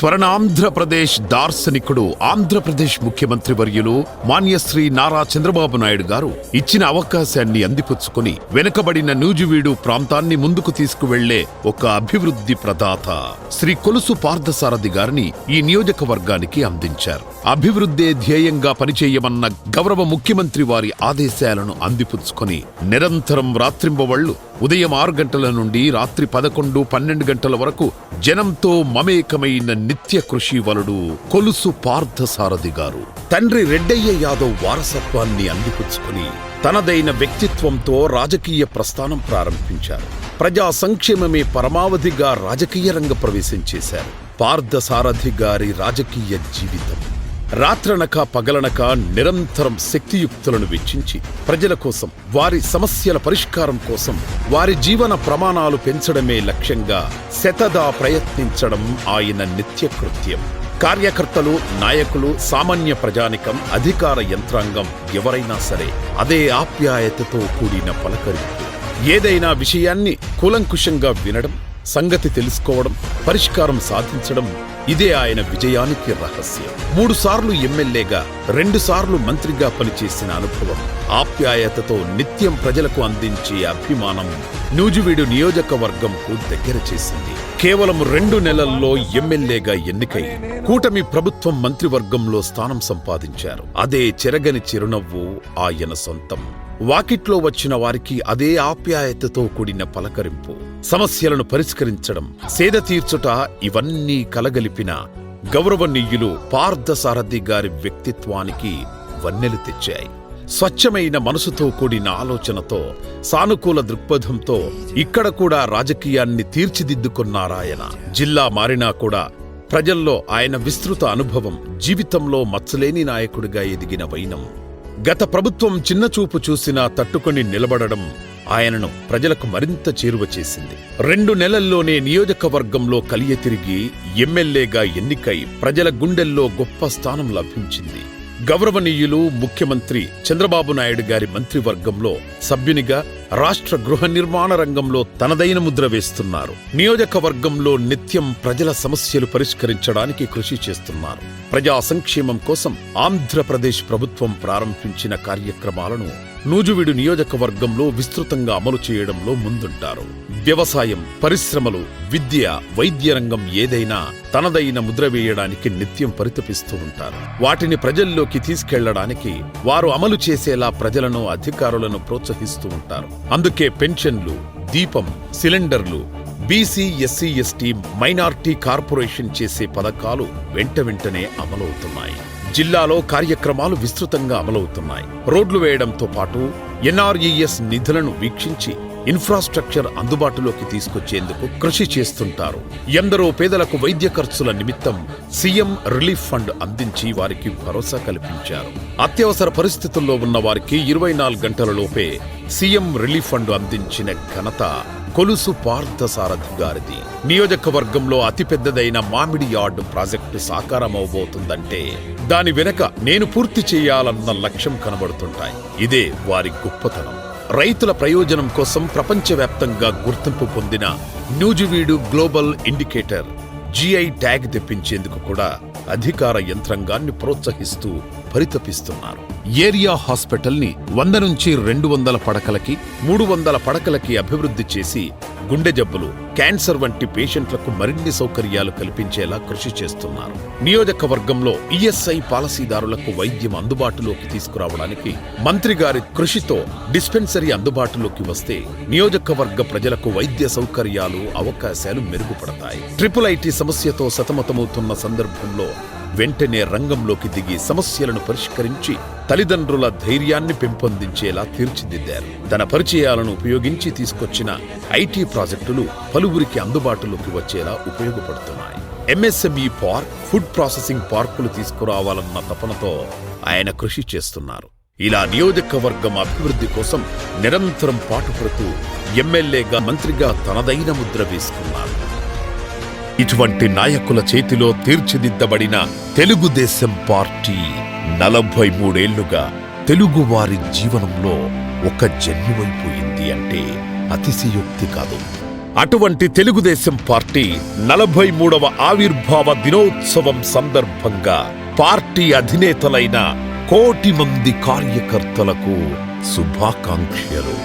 స్వర్ణాంధ్రప్రదేశ్ దార్శనికుడు ఆంధ్రప్రదేశ్ ముఖ్యమంత్రి వర్యులు మాన్యశ్రీ నారా చంద్రబాబు నాయుడు గారు ఇచ్చిన అవకాశాన్ని అందిపుచ్చుకుని వెనుకబడిన నూజివీడు ప్రాంతాన్ని ముందుకు తీసుకువెళ్ళే ఒక అభివృద్ధి ప్రదాత శ్రీ కొలుసు పార్థసారథి గారిని ఈ నియోజకవర్గానికి అందించారు. అభివృద్ధే ధ్యేయంగా పనిచేయమన్న గౌరవ ముఖ్యమంత్రి వారి ఆదేశాలను అందిపుచ్చుకొని నిరంతరం రాత్రింబవళ్ళు ఉదయం ఆరు గంటల నుండి రాత్రి పదకొండు పన్నెండు గంటల వరకు జనంతో మమేకమైన నిత్య కృషి వలుడు కొలుసు పార్థసారథి గారు. తండ్రి రెడ్డయ్య యాదవ్ వారసత్వాన్ని అందిపుచ్చుకుని తనదైన వ్యక్తిత్వంతో రాజకీయ ప్రస్థానం ప్రారంభించారు. ప్రజా సంక్షేమమే పరమావధిగా రాజకీయ రంగ ప్రవేశం చేశారు. పార్థసారథి గారి రాజకీయ జీవితం. రాత్రనక పగలనక నిరంతరం శక్తియుక్తులను వెచ్చించి ప్రజల కోసం వారి సమస్యల పరిష్కారం కోసం వారి జీవన ప్రమాణాలు పెంచడమే లక్ష్యంగా శతదా ప్రయత్నించడం ఆయన నిత్యకృత్యం. కార్యకర్తలు నాయకులు సామాన్య ప్రజానికం అధికార యంత్రాంగం ఎవరైనా సరే అదే ఆప్యాయతతో కూడిన పలకరింపు. ఏదైనా విషయాన్ని కూలంకుషంగా వినడం సంగతి తెలుసుకోవడం పరిష్కారం సాధించడం ఇదే ఆయన విజయానికి రహస్యం. మూడు సార్లు ఎమ్మెల్యేగా రెండు సార్లు మంత్రిగా పనిచేసిన అనుభవం ఆప్యాయతతో నిత్యం ప్రజలకు అందించే అభిమానం నూజివీడు నియోజకవర్గంకు దగ్గర చేసింది. కేవలం రెండు నెలల్లో ఎమ్మెల్యేగా ఎన్నికై కూటమి ప్రభుత్వం మంత్రివర్గంలో స్థానం సంపాదించారు. అదే చెరగని చిరునవ్వు ఆయన సొంతం. వాకిట్లో వచ్చిన వారికి అదే ఆప్యాయతతో కూడిన పలకరింపు. సమస్యలను పరిష్కరించడం సేద తీర్చుట ఇవన్నీ కలగలిపిన గౌరవనీయులు పార్థసారథి గారి వ్యక్తిత్వానికి వన్నెలు తెచ్చాయి. స్వచ్ఛమైన మనసుతో కూడిన ఆలోచనతో సానుకూల దృక్పథంతో ఇక్కడ కూడా రాజకీయాన్ని తీర్చిదిద్దుకున్నారాయన. జిల్లా మారినా కూడా ప్రజల్లో ఆయన విస్తృత అనుభవం జీవితంలో మచ్చలేని నాయకుడిగా ఎదిగిన వైనం. గత ప్రభుత్వం చిన్నచూపు చూసినా తట్టుకొని నిలబడడం ఆయనను ప్రజలకు మరింత చేరువ చేసింది. రెండు నెలల్లోనే నియోజకవర్గంలో కలియతిరిగి ఎమ్మెల్యేగా ఎన్నికై ప్రజల గుండెల్లో గొప్ప స్థానం లభించింది. గౌరవనీయులు ముఖ్యమంత్రి చంద్రబాబు నాయుడు గారి మంత్రివర్గంలో సభ్యునిగా రాష్ట్ర గృహ నిర్మాణ రంగంలో తనదైన ముద్ర వేస్తున్నారు. నియోజకవర్గంలో నిత్యం ప్రజల సమస్యలు పరిష్కరించడానికి కృషి చేస్తున్నారు. ప్రజా సంక్షేమం కోసం ఆంధ్రప్రదేశ్ ప్రభుత్వం ప్రారంభించిన కార్యక్రమాలను నూజువీడు నియోజకవర్గంలో విస్తృతంగా అమలు చేయడంలో ముందుంటారు. వ్యవసాయం పరిశ్రమలు విద్య వైద్య రంగం ఏదైనా తనదైన ముద్ర వేయడానికి నిత్యం పరితపిస్తూ ఉంటారు. వాటిని ప్రజల్లోకి తీసుకెళ్ళడానికి వారు అమలు చేసేలా ప్రజలను అధికారులను ప్రోత్సహిస్తూ ఉంటారు. అందుకే పెన్షన్లు దీపం సిలిండర్లు BC SC ST minority corporation చేసే పథకాలు వెంట వెంటనే అమలవుతున్నాయి. జిల్లాలో కార్యక్రమాలు విస్తృతంగా అమలవుతున్నాయి. రోడ్లు వేయడంతో పాటు ఎన్ఆర్ఈఎస్ నిధులను వీక్షించి ఇన్ఫ్రాస్ట్రక్చర్ అందుబాటులోకి తీసుకొచ్చేందుకు కృషి చేస్తుంటారు. ఎందరో పేదలకు వైద్య ఖర్చుల నిమిత్తం సీఎం రిలీఫ్ ఫండ్ అందించి వారికి భరోసా కల్పించారు. అత్యవసర పరిస్థితుల్లో ఉన్న వారికి ఇరవై నాలుగు గంటల లోపే సీఎం రిలీఫ్ ఫండ్ అందించిన ఘనత కొలుసు పార్థసారథి గారిది. నియోజకవర్గంలో అతిపెద్దదైన మామిడి యార్డు ప్రాజెక్టు సాకారమవబోతుందంటే దాని వెనక నేను పూర్తి చేయాలన్న లక్ష్యం కనబడుతుంటాయి. ఇదే వారి గొప్పతనం. రైతుల ప్రయోజనం కోసం ప్రపంచవ్యాప్తంగా గుర్తింపు పొందిన Nuzvid global indicator GI tag తెప్పించేందుకు కూడా అధికార యంత్రాంగాన్ని ప్రోత్సహిస్తూ పరితపిస్తున్నారు. ఏరియా హాస్పిటల్ని వంద నుంచి రెండు వందల పడకలకి మూడు వందల పడకలకి అభివృద్ధి చేసి గుండె జబ్బులు క్యాన్సర్ వంటి పేషెంట్లకు మరిన్ని సౌకర్యాలు కల్పించేలా కృషి చేస్తున్నారు. నియోజకవర్గంలో ఈఎస్ఐ పాలసీదారులకు వైద్యం అందుబాటులోకి తీసుకురావడానికి మంత్రి గారి కృషితో డిస్పెన్సరీ అందుబాటులోకి వస్తే నియోజకవర్గ ప్రజలకు వైద్య సౌకర్యాలు అవకాశాలు మెరుగుపడతాయి. ట్రిపుల్ ఐటీ సమస్యతో సతమతమవుతున్న సందర్భంలో వెంటనే రంగంలోకి దిగి సమస్యలను పరిష్కరించి తల్లిదండ్రుల ధైర్యాన్ని పెంపొందించేలా తీర్చిదిద్దారు. తన పరిచయాలను ఉపయోగించి తీసుకొచ్చిన ఐటీ ప్రాజెక్టులు పలువురికి అందుబాటులోకి వచ్చేలా ఉపయోగపడుతున్నాయి. ఎంఎస్ఎంఈ పార్క్ ఫుడ్ ప్రాసెసింగ్ పార్కులు తీసుకురావాలన్న తపనతో ఆయన కృషి చేస్తున్నారు. ఇలా నియోజకవర్గం అభివృద్ధి కోసం నిరంతరం పాటుపడుతూ ఎమ్మెల్యేగా మంత్రిగా తనదైన ముద్ర వేసుకున్నారు. ఇటువంటి నాయకుల చేతిలో తీర్చిదిద్దబడిన తెలుగుదేశం పార్టీ నలభై మూడేళ్ళుగా తెలుగువారి జీవనంలో ఒక జన్యువైపోయింది అంటే అతిశయోక్తి కాదు. అటువంటి తెలుగుదేశం పార్టీ నలభై మూడవ ఆవిర్భావ దినోత్సవం సందర్భంగా పార్టీ అధినేతలైన కోటి మంది కార్యకర్తలకు శుభాకాంక్షలు.